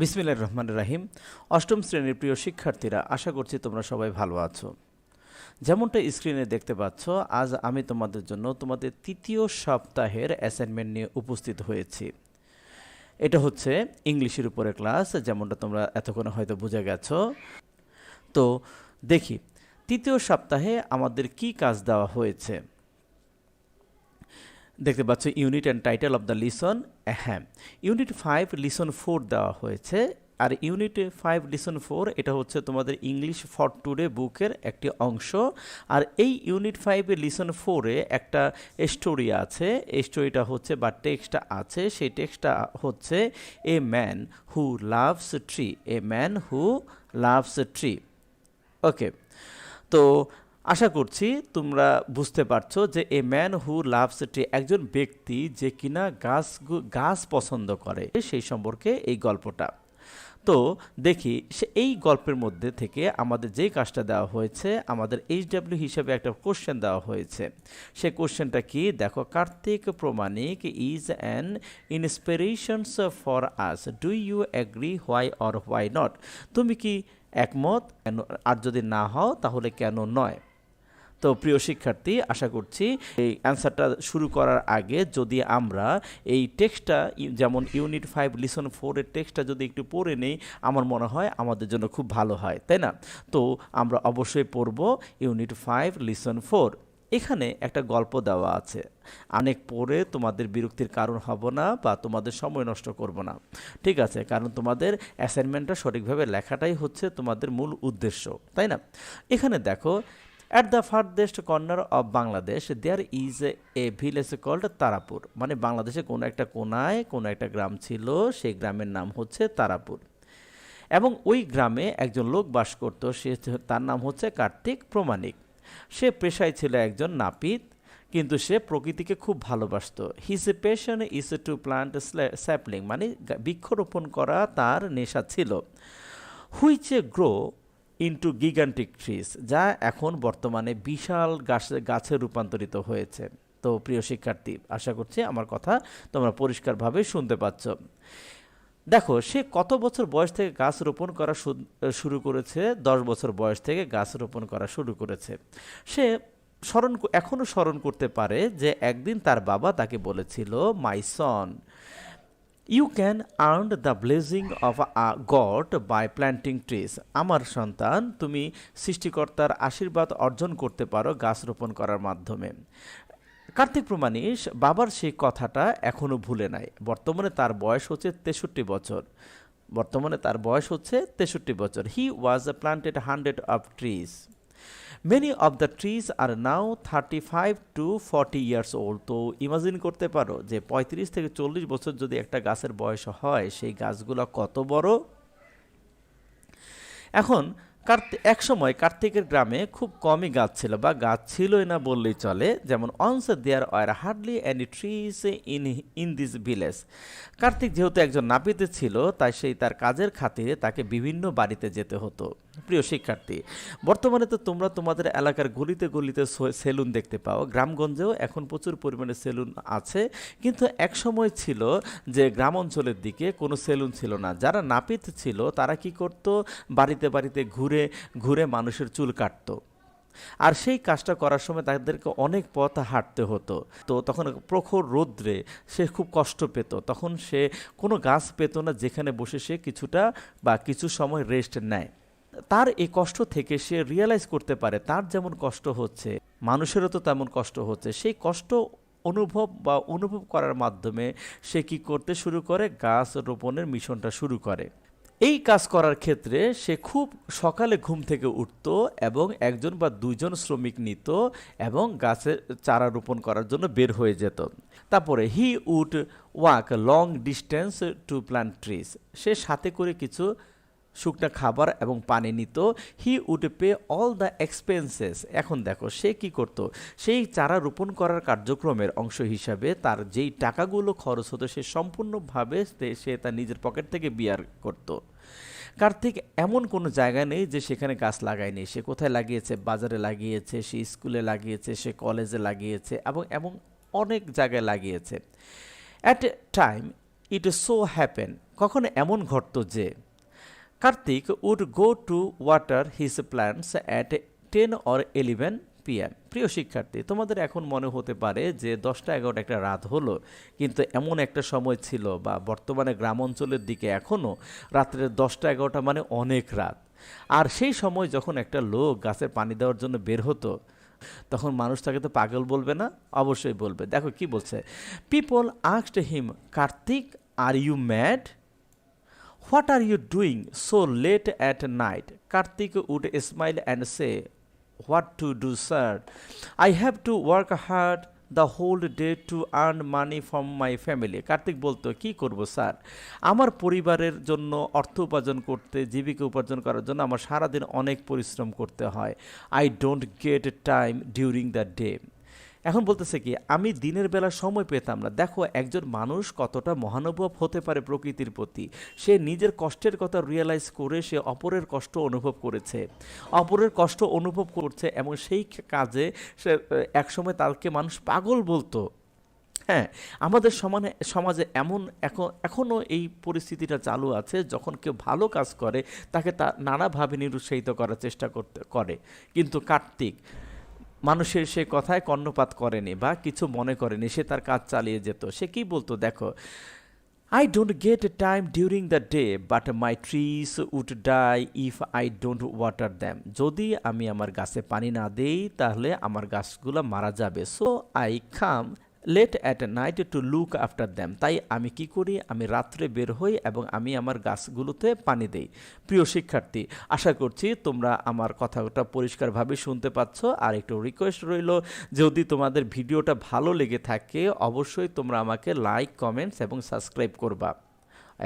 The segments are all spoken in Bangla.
বিসমিল্লাহির রহমান রাহিম। অষ্টম শ্রেণির প্রিয় শিক্ষার্থীরা, আশা করছি তোমরা সবাই ভালো আছো। যেমনটা স্ক্রিনে দেখতে পাচ্ছ, আজ আমি তোমাদের জন্য তোমাদের তৃতীয় সপ্তাহের অ্যাসাইনমেন্ট নিয়ে উপস্থিত হয়েছি। এটা হচ্ছে ইংলিশের উপরে ক্লাস, যেমনটা তোমরা এতক্ষণে হয়তো বুঝে গেছো। তো দেখি, তৃতীয় সপ্তাহে আমাদের কি কাজ দেওয়া হয়েছে? দেখতে পাচ্ছ unit and title of the lesson হ্যাঁ ইউনিট ফাইভ লিসন ফোর দেওয়া হয়েছে। আর ইউনিট ফাইভ লিসন ফোর এটা হচ্ছে তোমাদের ইংলিশ ফর টুডে বুকের একটি অংশ। আর এই ইউনিট ফাইভে লিসন ফোরে একটা স্টোরি আছে। স্টোরিটা হচ্ছে বা টেক্সটটা আছে। সেই টেক্সটটা হচ্ছে a man who loves tree a man who loves tree okay তো আশা করছি তোমরা বুঝতে পারছ যে a man who loves tree একজন ব্যক্তি যে কিনা গাছ গাছ পছন্দ করে, সেই সম্পর্কে এই গল্পটা। তো দেখি, সে এই গল্পের মধ্যে থেকে আমাদের যেই কাজটা দেওয়া হয়েছে, আমাদের এইচডাব্লিউ হিসেবে একটা কোশ্চেন দেওয়া হয়েছে। সে কোশ্চেনটা কি? দেখো, Kartik Pramanik is an inspirations for us do you agree why or why not তুমি কি একমত? আর যদি না হও, তাহলে কেন নয়? তো প্রিয় শিক্ষার্থী, আশা করছি এই অ্যান্সারটা শুরু করার আগে যদি আমরা এই টেক্সটটা যেমন ইউনিট ফাইভ লিসন ফোরের টেক্সটটা যদি একটু পড়ে নেই, আমার মনে হয় আমাদের জন্য খুব ভালো হয়, তাই না? তো আমরা অবশ্যই পড়ব ইউনিট ফাইভ লিসন ফোর এখানে একটা গল্প দেওয়া আছে। অনেক পড়ে তোমাদের বিরক্তির কারণ হব না বা তোমাদের সময় নষ্ট করব না। ঠিক আছে, কারণ তোমাদের অ্যাসাইনমেন্টটা সঠিকভাবে লেখাটাই হচ্ছে তোমাদের মূল উদ্দেশ্য, তাই না? এখানে দেখো at the farthest corner of Bangladesh there is a village called Tarapur মানে বাংলাদেশে কোনো একটা কোনায় কোনো একটা গ্রাম ছিল, সেই গ্রামের নাম হচ্ছে তারাপুর এবং ওই গ্রামে একজন লোক বাস করত, সে তার নাম হচ্ছে কার্তিক প্রমাণিক। সে পেশায় ছিল একজন নাপিত, কিন্তু সে প্রকৃতিকে খুব ভালোবাসত। His passion is to plant sapling মানে বৃক্ষরোপণ করা তার নেশা ছিল। Which grow into gigantic trees যা এখন বর্তমানে বিশাল গাছে গাছে রূপান্তরিত হয়েছে। তো প্রিয় শিক্ষার্থী, আশা করছি আমার কথা তোমরা পরিষ্কারভাবে শুনতে পাচ্ছ। দেখো, সে কত বছর বয়স থেকে গাছ রোপণ করা শুরু করেছে? দশ বছর বয়স থেকে গাছ রোপণ করা শুরু করেছে। সে স্মরণ এখনও স্মরণ করতে পারে যে একদিন তার বাবা তাকে বলেছিল my son you can earn the blessing of a god by planting trees আমার সন্তান, তুমি সৃষ্টিকর্তার আশীর্বাদ অর্জন করতে পারো গাছ রোপণ করার মাধ্যমে। কার্তিক প্রমাণিস, বাবার সেই কথাটা এখনও ভুলে নাই। বর্তমানে তার বয়স হচ্ছে তেষট্টি বছর। বর্তমানে তার বয়স হচ্ছে তেষট্টি বছর। He was planted hundred of trees many of the trees are now thirty five to forty years old তো ইমাজিন করতে পারো যে পঁয়ত্রিশ থেকে চল্লিশ বছর যদি একটা গাছের বয়স হয়, সেই গাছগুলো কত বড়? এখন কার্তিক এক সময় কার্তিকের গ্রামে খুব কমই গাছ ছিল বা গাছ ছিলই না বললেই চলে। যেমন once there are hardly any trees in in this village. Kartik যেহেতু একজন নাপিতে ছিল, তাই সেই তার কাজের খাতিরে তাকে বিভিন্ন বাড়িতে যেতে হতো। প্রিয় শিক্ষার্থী, বর্তমানে তো তোমরা তোমাদের এলাকার গলিতে গলিতে সেলুন দেখতে পাও। গ্রামগঞ্জেও এখন প্রচুর পরিমাণে সেলুন আছে। কিন্তু এক সময় ছিল যে গ্রাম অঞ্চলের দিকে কোনো সেলুন ছিল না। যারা নাপিত ছিল, তারা কি করত? বাড়িতে বাড়িতে ঘুরে ঘুরে ঘুরে মানুষের চুল কাটতো। আর সেই কাজটা করার সময় তাদেরকে অনেক পথ হাঁটতে হতো। তো তখন প্রখর রৌদ্রে সে খুব কষ্ট পেত। তখন সে কোনো গাছ পেত না, যেখানে বসে সে কিছুটা বা কিছু সময় রেস্ট নেয়। তার এই কষ্ট থেকে সে রিয়েলাইজ করতে পারে, তার যেমন কষ্ট হচ্ছে, মানুষেরও তো তেমন কষ্ট হচ্ছে। সেই কষ্ট অনুভব বা অনুভব করার মাধ্যমে সে কি করতে শুরু করে? গাছ রোপণের মিশনটা শুরু করে। এই কাজ করার ক্ষেত্রে সে খুব সকালে ঘুম থেকে উঠত এবং একজন বা দুইজন শ্রমিক নিত এবং গাছের চারা রোপণ করার জন্য বের হয়ে যেত। তারপরে he would walk long distance to plant trees সে সাথে করে কিছু শুকনা খাবার এবং পানি নিত। He would pay all the expenses এখন দেখো, সে কি করত? সেই চারা রোপণ করার কার্যক্রমের অংশ হিসাবে তার যেই টাকাগুলো খরচ হতো, সে সম্পূর্ণভাবে সে তার নিজের পকেট থেকে বিয়ার করত। কার্তিক এমন কোনো জায়গা নেই যে সেখানে গাছ লাগায়নি। সে কোথায় লাগিয়েছে? বাজারে লাগিয়েছে, সে স্কুলে লাগিয়েছে, সে কলেজে লাগিয়েছে এবং এমন অনেক জায়গায় লাগিয়েছে। At a time it so happen কখনো এমন ঘটতো যে Kartik would go to water his plants at ten or eleven PM প্রিয় শিক্ষার্থী, তোমাদের এখন মনে হতে পারে যে দশটা এগারোটা একটা রাত হলো, কিন্তু এমন একটা সময় ছিল বা বর্তমানে গ্রাম অঞ্চলের দিকে এখনও রাত্রের দশটা এগারোটা মানে অনেক রাত। আর সেই সময় যখন একটা লোক গাছে পানি দেওয়ার জন্য বের হতো, তখন মানুষ তাকে তো পাগল বলবে না? অবশ্যই বলবে। দেখো কি বলছে people asked him Kartik are you mad what are you doing so late at night Kartik would smile and say what to do sir I have to work hard the whole day to earn money from my family Kartik বলতো, কি করব স্যার আমার পরিবারের জন্য অর্থ উপার্জন করতে, জীবিকা উপার্জন করার জন্য আমার সারাদিন অনেক পরিশ্রম করতে হয়। I don't get time during the day এখন বলতেছে কি, আমি দিনের বেলা সময় পেতাম না। দেখো, একজন মানুষ কতটা মহানুভব হতে পারে প্রকৃতির প্রতি। সে নিজের কষ্টের কথা রিয়েলাইজ করে সে অপরের কষ্ট অনুভব করেছে। অপরের কষ্ট অনুভব করছে এবং সেই কাজে সে, একসময় তাকে মানুষ পাগল বলতো। হ্যাঁ আমাদের সমানে, সমাজে এমন এখন এখনও এই পরিস্থিতিটা চালু আছে যখন কেউ ভালো কাজ করে, তাকে তা নানাভাবে নিরুৎসাহিত করার চেষ্টা করতে, করে। কিন্তু কার্তিক মানুষের সে কথায় কর্ণপাত করেনি বা কিছু মনে করেনি, সে তার কাজ চালিয়ে যেত। সে কি বলতো, দেখো I don't get a time during the day but my trees would die if I don't water them যদি আমি আমার গাছে পানি না দেই, তাহলে আমার গাছগুলো মারা যাবে। So I come late at night to look after them তাই আমি কি করি? আমি রাত্রে বের হই এবং আমি আমার গাছগুলোতে পানি দেই। প্রিয় শিক্ষার্থী, আশা করছি তোমরা আমার কথাটা পরিষ্কারভাবে শুনতে পাচ্ছ। আর একটু রিকোয়েস্ট রইল, যদি তোমাদের ভিডিওটা ভালো লেগে থাকে, অবশ্যই তোমরা আমাকে লাইক কমেন্টস এবং সাবস্ক্রাইব করবা।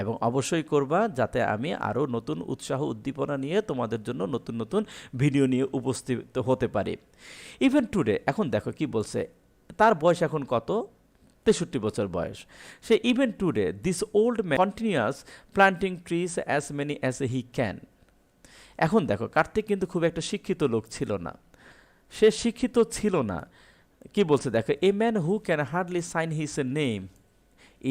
এবং অবশ্যই করবা যাতে আমি আরও নতুন উৎসাহ উদ্দীপনা নিয়ে তোমাদের জন্য নতুন নতুন ভিডিও নিয়ে উপস্থিত হতে পারি। ইভেন টুডে এখন দেখো কি বলছে। তার বয়স এখন কত? তেষট্টি বছর বয়স। সে even today this old man continuous planting trees as many as he can এখন দেখো, কার্তিক কিন্তু খুব একটা শিক্ষিত লোক ছিল না। সে শিক্ষিত ছিল না। কি বলছে দেখো a man who can hardly sign his a name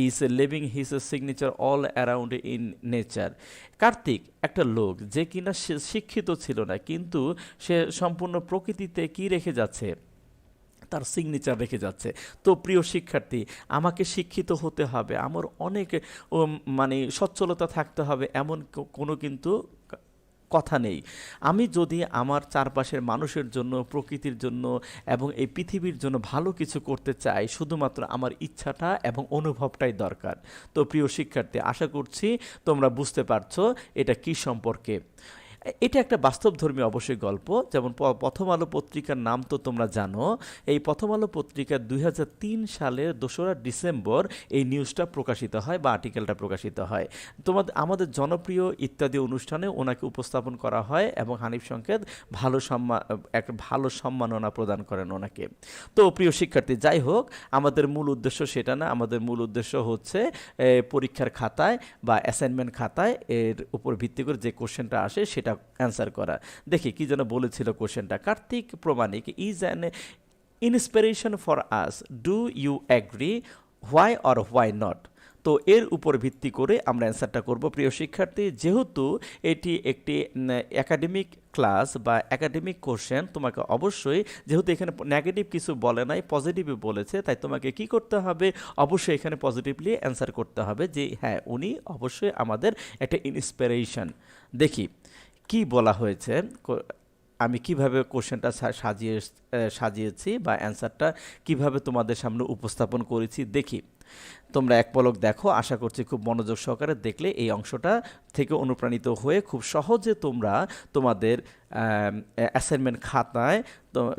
is living his signature all around in nature Kartik একটা লোক, যে কিনা শিক্ষিত ছিল না, কিন্তু সে সম্পূর্ণ প্রকৃতিতে কি রেখে যাচ্ছে? তার সিগনেচার রেখে যাচ্ছে। তো প্রিয় শিক্ষার্থী, আমাকে শিক্ষিত হতে হবে। আমার অনেক মানে সচ্ছলতা থাকতে হবে এমন কোনো কিন্তু কথা নেই। আমি যদি আমার চারপাশের মানুষের জন্য, প্রকৃতির জন্য এবং এই পৃথিবীর জন্য ভালো কিছু করতে চাই, শুধুমাত্র আমার ইচ্ছাটা এবং অনুভবটাই দরকার। তো প্রিয় শিক্ষার্থী, আশা করছি তোমরা বুঝতে পারছ এটা কি সম্পর্কে। এটা একটা বাস্তবধর্মী অবশ্যই গল্প। যেমন প্রথম আলো পত্রিকার নাম তো তোমরা জানো। এই প্রথম আলো পত্রিকার দুই সালের দোসরা ডিসেম্বর এই নিউজটা প্রকাশিত হয় বা আর্টিকেলটা প্রকাশিত হয়। তোমাদের আমাদের জনপ্রিয় ইত্যাদি অনুষ্ঠানে ওনাকে উপস্থাপন করা হয় এবং হানিফ সংকেত ভালো সম্মান এক ভালো সম্মাননা প্রদান করেন ওনাকে। তো প্রিয় শিক্ষার্থী, যাই হোক, আমাদের মূল উদ্দেশ্য সেটা না। আমাদের মূল উদ্দেশ্য হচ্ছে পরীক্ষার খাতায় বা অ্যাসাইনমেন্ট খাতায় এর উপর ভিত্তি করে যে কোশ্চেনটা আসে সেটা অ্যান্সার করা। দেখি কি যেন বলেছিল কোশ্চেনটা। Kartik Pramanik is an inspiration for us do you agree why or why not তো এর উপর ভিত্তি করে আমরা অ্যান্সারটা করব। প্রিয় শিক্ষার্থী, যেহেতু এটি একটি একাডেমিক ক্লাস বা একাডেমিক কোশ্চেন তোমাকে অবশ্যই, যেহেতু এখানে নেগেটিভ কিছু বলে নাই পজিটিভই বলেছে, তাই তোমাকে কি করতে হবে? অবশ্যই এখানে পজিটিভলি অ্যান্সার করতে হবে যে হ্যাঁ উনি অবশ্যই আমাদের একটা ইন্সপিরেশন দেখি কি বলা হয়েছে? আমি কীভাবে কোশ্চেনটা সাজিয়ে সাজিয়েছি বা অ্যান্সারটা কীভাবে তোমাদের সামনে উপস্থাপন করেছি দেখি। তোমরা এক পলক দেখো, আশা করছি খুব মনোযোগ সহকারে দেখলে এই অংশটা থেকে অনুপ্রাণিত হয়ে খুব সহজে তোমরা তোমাদের অ্যাসাইনমেন্ট খাতায়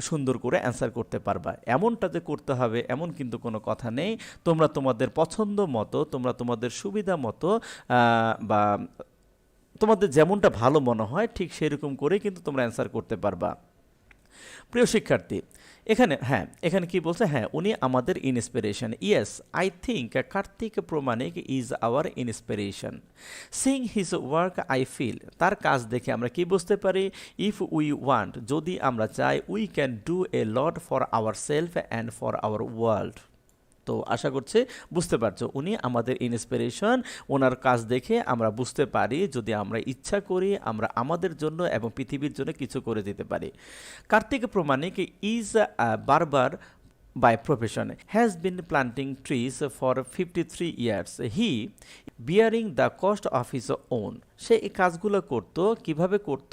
সুন্দর করে অ্যান্সার করতে পারবা। এমনটা যে করতে হবে, এমন কিন্তু কোনো কথা নেই। তোমরা তোমাদের পছন্দ মতো, তোমরা তোমাদের সুবিধা মতো বা তোমাদের যেমনটা ভালো মনে হয়, ঠিক সেরকম করে কিন্তু তোমরা অ্যান্সার করতে পারবা। প্রিয় শিক্ষার্থী, এখানে হ্যাঁ এখানে কি বলছে? হ্যাঁ উনি আমাদের inspiration yes I think Kartik Pramanik is our inspiration seeing his work I feel তার কাজ দেখে আমরা কি বুঝতে পারি? ইফ উই ওয়ান্ট যদি আমরা চাই we can do a lot for our self and for our world তো আশা করছি বুঝতে পারছ। উনি আমাদের ইন্সপিরেশন ওনার কাজ দেখে আমরা বুঝতে পারি, যদি আমরা ইচ্ছা করি, আমরা আমাদের জন্য এবং পৃথিবীর জন্য কিছু করে দিতে পারি। Kartik Pramanik is barber by profession, has been planting trees for 53 years. He, bearing the cost of his own, সে এই কাজগুলো করত, কীভাবে করত?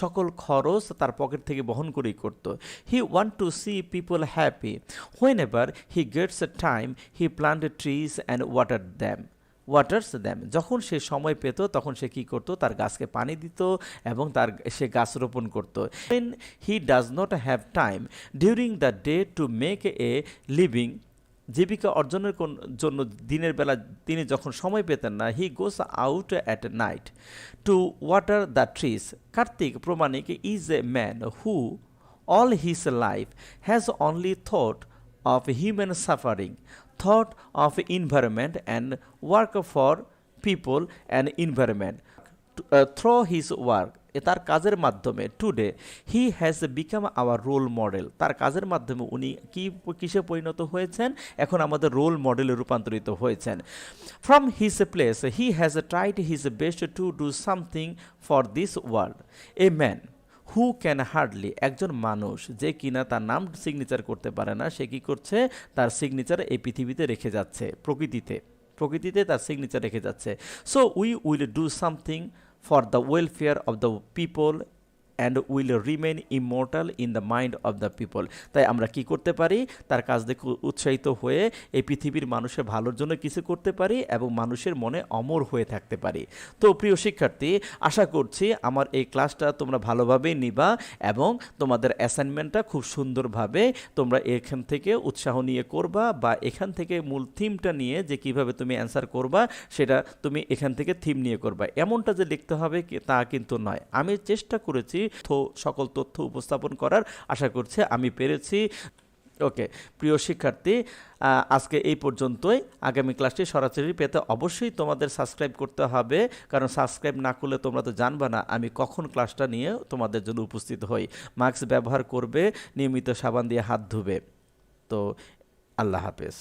সকল খরচ তার পকেট থেকে বহন করেই করত। He want to see people happy whenever he gets a time he plant trees and water them waters them যখন সে সময় পেত তখন সে কি করত? তার গাছকে পানি দিত এবং তার সে গাছ রোপণ করত। When he does not have time during the day to make a living জীবিকা অর্জনের জন্য দিনের বেলা তিনি যখন সময় পেতেন না he goes out at night to water the trees Kartik Pramanik is a man who all his life has only thought of human suffering, thought of environment and work for people and environment. Uh, through his work, তার কাজের মাধ্যমে today he has become our role model তার কাজের মাধ্যমে উনি কি কিসে পরিণত হয়েছেন? এখন আমাদের রোল মডেলে রূপান্তরিত হয়েছেন। From his place he has tried his best to do something for this world a man who can hardly একজন মানুষ যে কিনা তার নাম সিগনেচার করতে পারে না, সে কি করছে? তার সিগনেচার এই পৃথিবীতে রেখে যাচ্ছে, প্রকৃতিতে। প্রকৃতিতে তার সিগনেচার রেখে যাচ্ছে। So we will do something for the welfare of the people and will remain immortal in the mind of the people তাই আমরা কি করতে পারি? তার কাজ দেখে, উৎসাহিত হয়ে এই পৃথিবীর মানুষের ভালোর জন্য কিছু করতে পারি এবং মানুষের মনে অমর হয়ে থাকতে পারি। তো প্রিয় শিক্ষার্থী, আশা করছি আমার এই ক্লাসটা তোমরা ভালোভাবেই নিবা এবং তোমাদের অ্যাসাইনমেন্টটা খুব সুন্দরভাবে তোমরা এখান থেকে উৎসাহ নিয়ে করবা বা এখান থেকে মূল থিমটা নিয়ে যে কীভাবে তুমি অ্যান্সার করবা, সেটা তুমি এখান থেকে থিম নিয়ে করবা। এমনটা যে লিখতে হবে তা কিন্তু নয়। আমি চেষ্টা করেছি সকল তথ্য উপস্থাপন করার আশা করছি আমি পেরেছি। ওকে, প্রিয় শিক্ষার্থী আজকে এই পর্যন্তই। আগামী ক্লাসটি সরাসরি পেতে অবশ্যই তোমাদের সাবস্ক্রাইব করতে হবে, কারণ সাবস্ক্রাইব না করলে তোমরা তো জানবা না আমি কখন ক্লাসটা নিয়ে তোমাদের জন্য উপস্থিত হই। মাস্ক ব্যবহার করবে, নিয়মিত সাবান দিয়ে হাত ধুবে। তো, আল্লাহ হাফেজ।